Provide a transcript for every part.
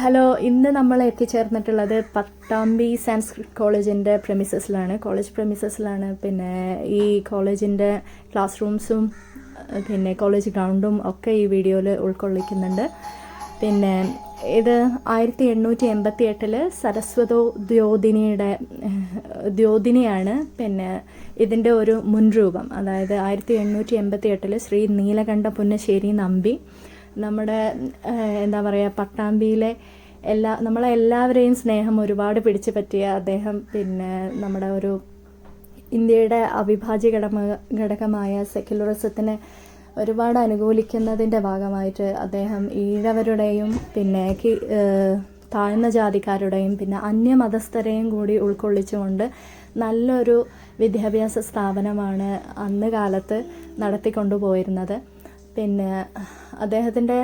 Hello ഇന്ന് നമ്മൾ എത്തിച്ചേർന്നിട്ടുള്ളത് പട്ടാമ്പി സാൻസ്ക്രിറ്റ് കോളേജിന്റെ പ്രമിസസിലാണ് കോളേജ് പ്രമിസസിലാണ് പിന്നെ ഈ കോളേജിന്റെ ക്ലാസ് റൂംസും പിന്നെ കോളേജ് ഗ്രൗണ്ടും ഒക്കെ ഈ വീഡിയോയിൽ ഉൾക്കൊള്ളിക്കുന്നുണ്ട്. പിന്നെ ഇത് ആയിരത്തി എണ്ണൂറ്റി എൺപത്തി എട്ടിൽ സരസ്വതോ ദ്യോതിനിയുടെ ദ്യോതിനിയാണ്. പിന്നെ ഇതിന്റെ ഒരു മുൻരൂപം. അതായത് ആയിരത്തി എണ്ണൂറ്റി എൺപത്തി എട്ടിൽ ശ്രീ നീലകണ്ഠ പുന്നശ്ശേരി നമ്പി നമ്മുടെ എന്താ പറയുക പട്ടാമ്പിയിലെ എല്ലാ നമ്മളെ എല്ലാവരെയും സ്നേഹം ഒരുപാട് പിടിച്ചു പറ്റിയ അദ്ദേഹം. പിന്നെ നമ്മുടെ ഒരു ഇന്ത്യയുടെ അവിഭാജ്യ ഘടക ഘടകമായ സെക്യുലറിസത്തിനെ ഒരുപാട് അനുകൂലിക്കുന്നതിന്റെ ഭാഗമായിട്ട് അദ്ദേഹം ഈഴവരുടെയും പിന്നെ താഴ്ന്ന ജാതിക്കാരുടെയും പിന്നെ അന്യമതസ്ഥരെയും കൂടി ഉൾക്കൊള്ളിച്ചുകൊണ്ട് നല്ലൊരു വിദ്യാഭ്യാസ സ്ഥാപനമാണ് അന്ന് കാലത്ത് നടത്തിക്കൊണ്ടുപോയിരുന്നത്. പിന്നെ അദ്ദേഹത്തിന്റെ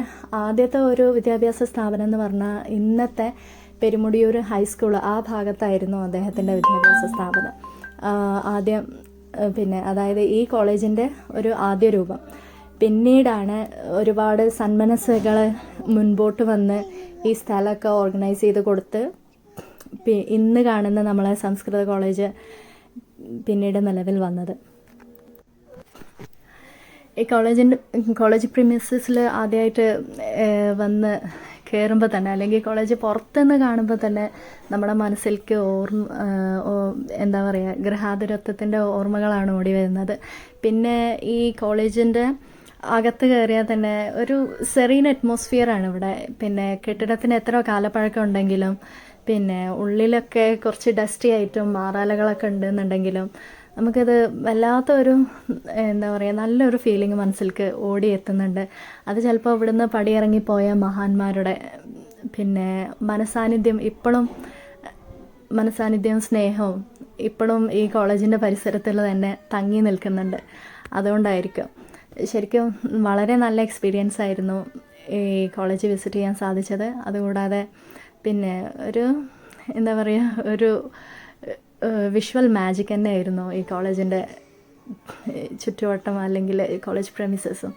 ആദ്യത്തെ ഒരു വിദ്യാഭ്യാസ സ്ഥാപനം എന്ന് പറഞ്ഞാൽ ഇന്നത്തെ പെരുമുടിയൂർ ഹൈസ്കൂൾ ആ ഭാഗത്തായിരുന്നു അദ്ദേഹത്തിന്റെ വിദ്യാഭ്യാസ സ്ഥാപനം. ആദ്യം പിന്നെ അതായത് ഈ കോളേജിന്റെ ഒരു ആദ്യ രൂപം. പിന്നീടാണ് ഒരുപാട് സന്മനസ്സുകൾ മുൻപോട്ട് വന്ന് ഈ സ്ഥലമൊക്കെ ഓർഗനൈസ് ചെയ്ത് കൊടുത്ത് ഇന്ന് കാണുന്ന നമ്മളെ സംസ്കൃത കോളേജ് പിന്നീട് നിലവിൽ വന്നത്. ഈ കോളേജിന്റെ കോളേജ് പ്രിമിസസിൽ ആദ്യമായിട്ട് വന്ന് കയറുമ്പോൾ തന്നെ അല്ലെങ്കിൽ കോളേജ് പുറത്തുനിന്ന് കാണുമ്പോൾ തന്നെ നമ്മുടെ മനസ്സിലേക്ക് ഓർമ്മ എന്താ പറയുക ഗൃഹാതുരത്വത്തിന്റെ ഓർമ്മകളാണ് ഓടി വരുന്നത്. പിന്നെ ഈ കോളേജിന്റെ അകത്ത് കയറിയാൽ തന്നെ ഒരു സെറീൻ അറ്റ്മോസ്ഫിയറാണ് ഇവിടെ. പിന്നെ കെട്ടിടത്തിന് എത്ര കാലപ്പഴക്കം ഉണ്ടെങ്കിലും പിന്നെ ഉള്ളിലൊക്കെ കുറച്ച് ഡസ്റ്റി ആയിട്ടും മാറാലകളൊക്കെ ഉണ്ടെന്നുണ്ടെങ്കിലും നമുക്കത് വല്ലാത്ത ഒരു എന്താ പറയുക നല്ലൊരു ഫീലിംഗ് മനസ്സിലേക്ക് ഓടിയെത്തുന്നുണ്ട്. അത് ചിലപ്പോൾ ഇവിടുന്ന് പടിയിറങ്ങിപ്പോയ മഹാന്മാരുടെ പിന്നെ മനസാന്നിധ്യം ഇപ്പോഴും മനസാന്നിധ്യവും സ്നേഹവും ഇപ്പോഴും ഈ കോളേജിന്റെ പരിസരത്തിൽ തന്നെ തങ്ങി നിൽക്കുന്നുണ്ട്. അതുകൊണ്ടായിരിക്കും. ശരിക്കും വളരെ നല്ല എക്സ്പീരിയൻസ് ആയിരുന്നു ഈ കോളേജ് വിസിറ്റ് ചെയ്യാൻ സാധിച്ചത്. അതുകൂടാതെ പിന്നെ ഒരു എന്താ പറയുക ഒരു വിഷ്വൽ മാജിക് തന്നെയായിരുന്നു ഈ കോളേജിന്റെ ചുറ്റുവട്ടം അല്ലെങ്കിൽ കോളേജ് പ്രമിസസും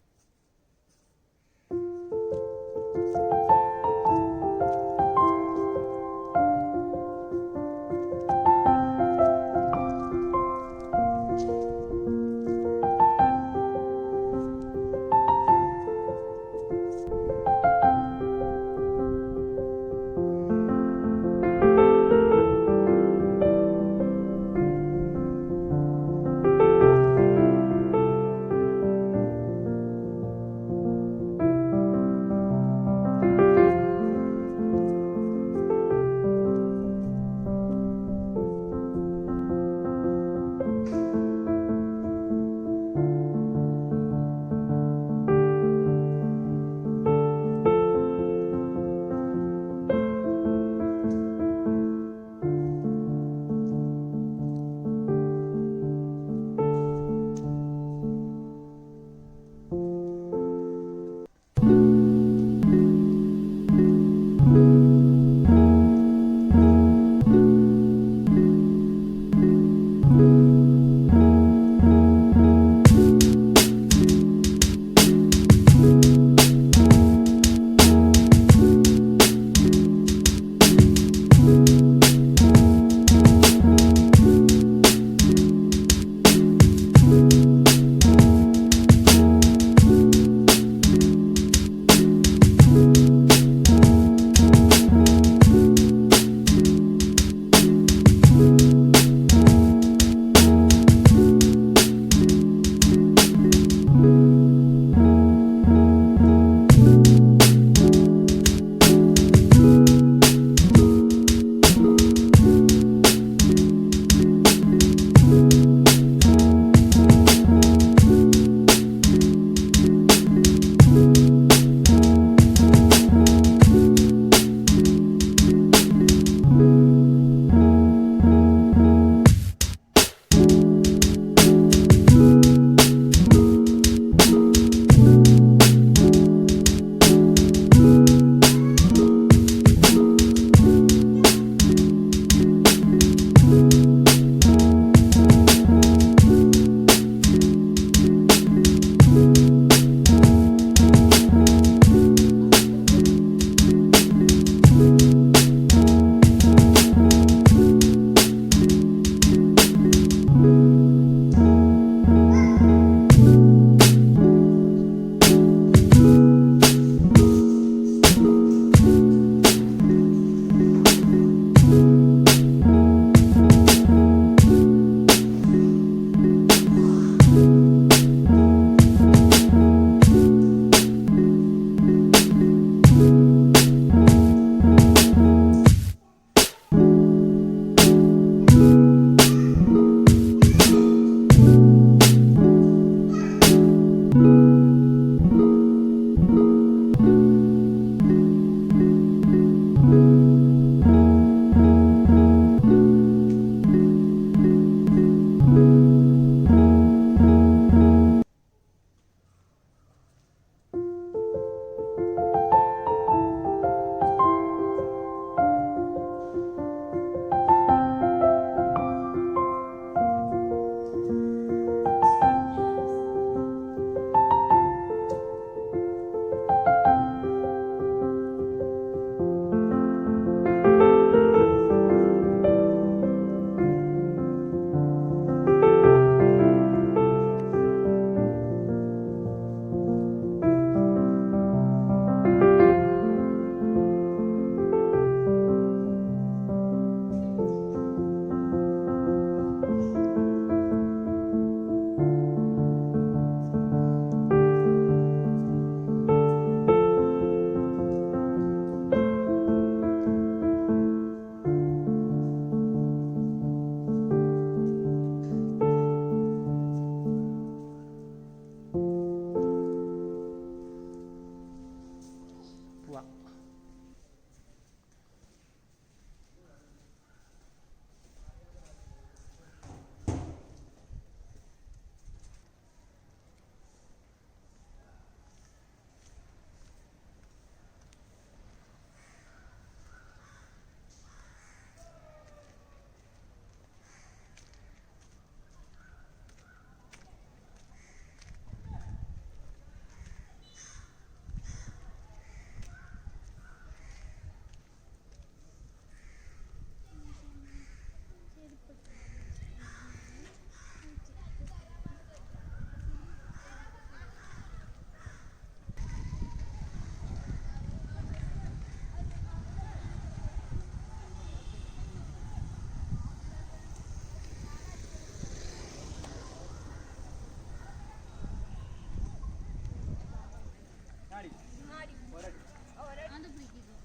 അത് പിടിക്കുന്നു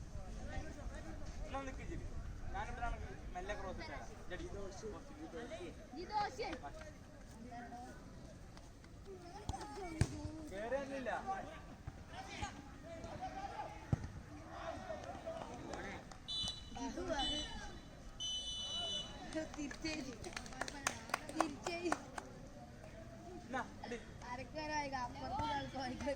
ഞാനിവിടാണ് മെല്ലെ ക്രോസ് കേറിയൊന്നുമില്ല തിരിച്ചേരി തിരിച്ചേരി. അരക്കാരായി അപ്പുറത്ത് ആൾക്കാർക്ക്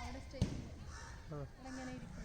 അവിടെ സ്റ്റേ ഇങ്ങനെ ഇരിക്കും?